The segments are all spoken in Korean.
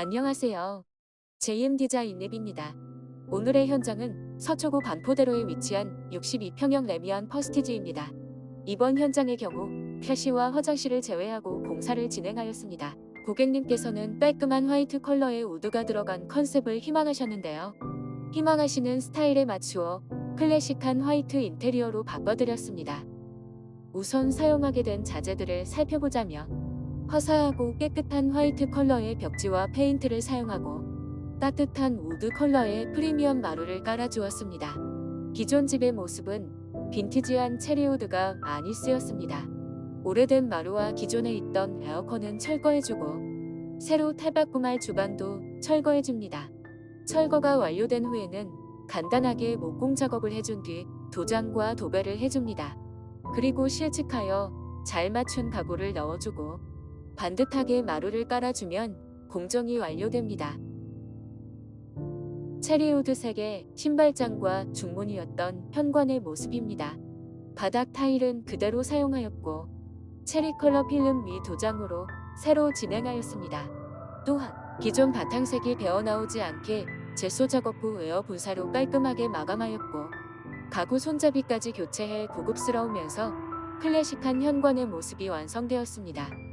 안녕하세요. JM 디자인 랩입니다. 오늘의 현장은 서초구 반포대로에 위치한 62평형 레미안 퍼스티지입니다. 이번 현장의 경우 캐시와 화장실을 제외하고 공사를 진행하였습니다. 고객님께서는 깔끔한 화이트 컬러의 우드가 들어간 컨셉을 희망하셨는데요. 희망하시는 스타일에 맞추어 클래식한 화이트 인테리어로 바꿔드렸습니다. 우선 사용하게 된 자재들을 살펴보자면 화사하고 깨끗한 화이트 컬러의 벽지와 페인트를 사용하고 따뜻한 우드 컬러의 프리미엄 마루를 깔아주었습니다. 기존 집의 모습은 빈티지한 체리우드가 많이 쓰였습니다. 오래된 마루와 기존에 있던 에어컨은 철거해주고 새로 탈바꿈할 주방도 철거해줍니다. 철거가 완료된 후에는 간단하게 목공 작업을 해준 뒤 도장과 도배를 해줍니다. 그리고 실측하여 잘 맞춘 가구를 넣어주고 반듯하게 마루를 깔아주면 공정이 완료됩니다. 체리우드 색의 신발장과 중문이었던 현관의 모습입니다. 바닥 타일은 그대로 사용하였고 체리 컬러 필름 위 도장으로 새로 진행하였습니다. 또한 기존 바탕색이 배어나오지 않게 제소 작업 후 에어 분사로 깔끔하게 마감하였고 가구 손잡이까지 교체해 고급스러우면서 클래식한 현관의 모습이 완성되었습니다.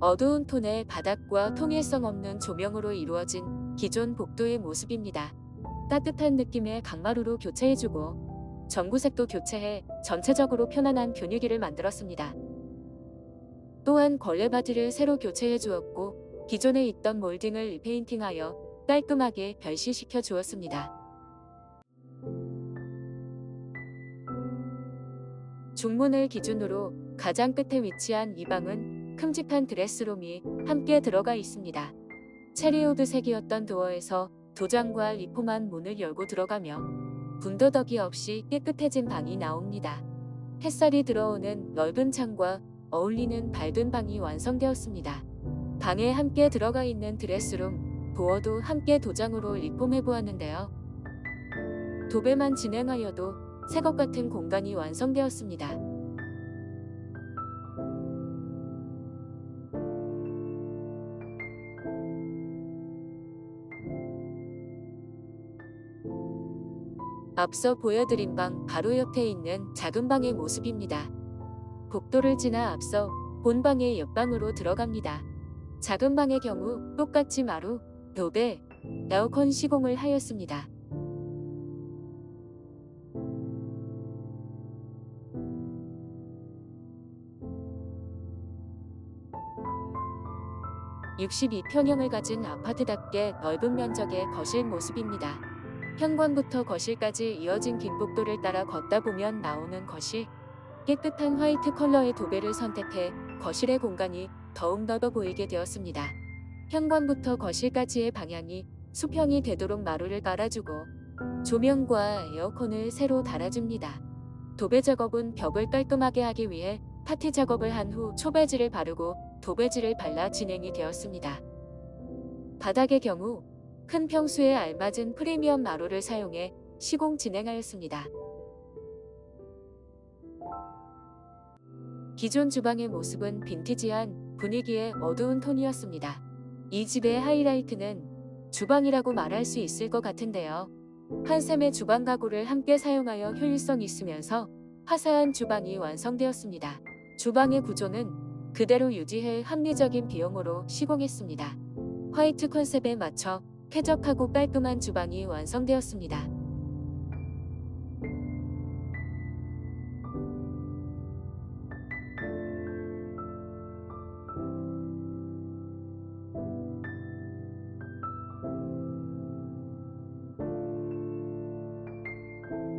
어두운 톤의 바닥과 통일성 없는 조명으로 이루어진 기존 복도의 모습입니다. 따뜻한 느낌의 강마루로 교체해주고 전구색도 교체해 전체적으로 편안한 분위기를 만들었습니다. 또한 걸레 바디를 새로 교체해 주었고 기존에 있던 몰딩을 리페인팅하여 깔끔하게 변시시켜 주었습니다. 중문을 기준으로 가장 끝에 위치한 이 방은 큼직한 드레스룸이 함께 들어가 있습니다. 체리우드 색이었던 도어에서 도장과 리폼한 문을 열고 들어가며 군더더기 없이 깨끗해진 방이 나옵니다. 햇살이 들어오는 넓은 창과 어울리는 밝은 방이 완성되었습니다. 방에 함께 들어가 있는 드레스룸, 도어도 함께 도장으로 리폼해 보았는데요. 도배만 진행하여도 새것 같은 공간이 완성되었습니다. 앞서 보여드린 방 바로 옆에 있는 작은 방의 모습입니다. 복도를 지나 앞서 본방의 옆방으로 들어갑니다. 작은 방의 경우 똑같이 마루, 도배, 에어컨 시공을 하였습니다. (62평형을) 가진 아파트답게 넓은 면적의 거실 모습입니다. 현관부터 거실까지 이어진 긴 복도를 따라 걷다 보면 나오는 거실 깨끗한 화이트 컬러의 도배를 선택해 거실의 공간이 더욱 넓어 보이게 되었습니다. 현관부터 거실까지의 방향이 수평이 되도록 마루를 깔아주고 조명과 에어컨을 새로 달아줍니다. 도배 작업은 벽을 깔끔하게 하기 위해 파티 작업을 한 후 초배지를 바르고 도배지를 발라 진행이 되었습니다. 바닥의 경우 큰 평수에 알맞은 프리미엄 마루를 사용해 시공 진행하였습니다. 기존 주방의 모습은 빈티지한 분위기의 어두운 톤이었습니다. 이 집의 하이라이트는 주방이라고 말할 수 있을 것 같은데요. 한 셈의 주방 가구를 함께 사용하여 효율성 있으면서 화사한 주방이 완성되었습니다. 주방의 구조는 그대로 유지해 합리적인 비용으로 시공했습니다. 화이트 컨셉에 맞춰 쾌적하고 깔끔한 주방이 완성되었습니다.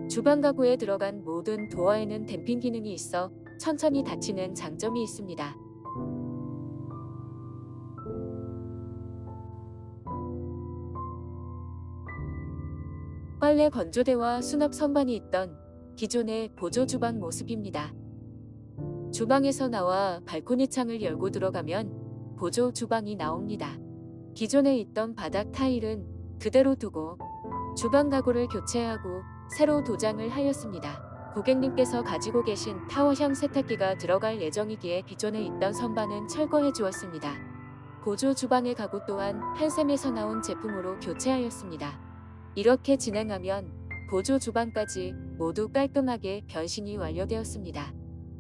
주방 가구에 들어간 모든 도어에는 댐핑 기능이 있어 천천히 닫히는 장점이 있습니다. 빨래 건조대와 수납 선반이 있던 기존의 보조 주방 모습입니다. 주방에서 나와 발코니 창을 열고 들어가면 보조 주방이 나옵니다. 기존에 있던 바닥 타일은 그대로 두고 주방 가구를 교체하고 새로 도장을 하였습니다. 고객님께서 가지고 계신 타워형 세탁기가 들어갈 예정이기에 기존에 있던 선반은 철거해 주었습니다. 보조 주방의 가구 또한 한샘에서 나온 제품으로 교체하였습니다. 이렇게 진행하면 보조 주방까지 모두 깔끔하게 변신이 완료되었습니다.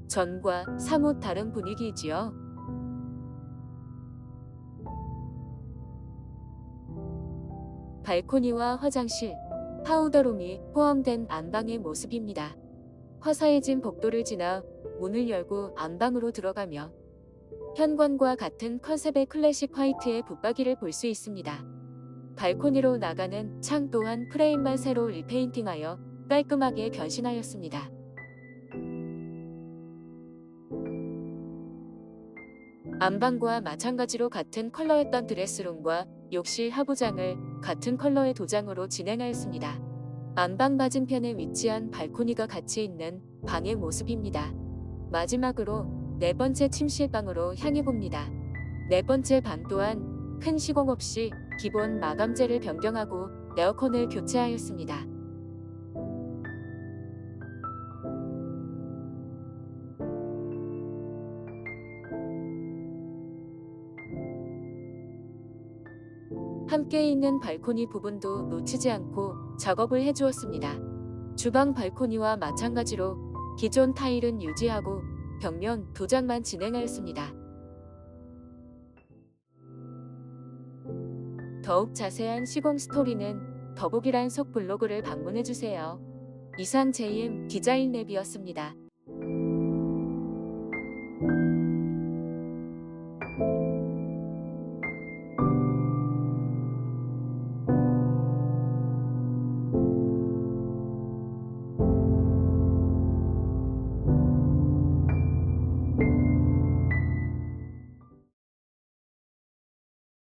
전과 사뭇 다른 분위기이지요. 발코니와 화장실, 파우더룸이 포함된 안방의 모습입니다. 화사해진 복도를 지나 문을 열고 안방으로 들어가며 현관과 같은 컨셉의 클래식 화이트의 붙박이를 볼 수 있습니다. 발코니로 나가는 창 또한 프레임만 새로 리페인팅하여 깔끔하게 변신하였습니다. 안방과 마찬가지로 같은 컬러였던 드레스룸과 욕실 하부장을 같은 컬러의 도장으로 진행하였습니다. 안방 맞은편에 위치한 발코니가 같이 있는 방의 모습입니다. 마지막으로 네 번째 침실방으로 향해 봅니다. 네 번째 방 또한 큰 시공 없이 기본 마감재를 변경하고 에어컨을 교체하였습니다. 함께 있는 발코니 부분도 놓치지 않고 작업을 해주었습니다. 주방 발코니와 마찬가지로 기존 타일은 유지하고 벽면 도장만 진행하였습니다. 더욱 자세한 시공 스토리는 더보기란 속 블로그를 방문해주세요. 이상 JM 디자인 랩이었습니다.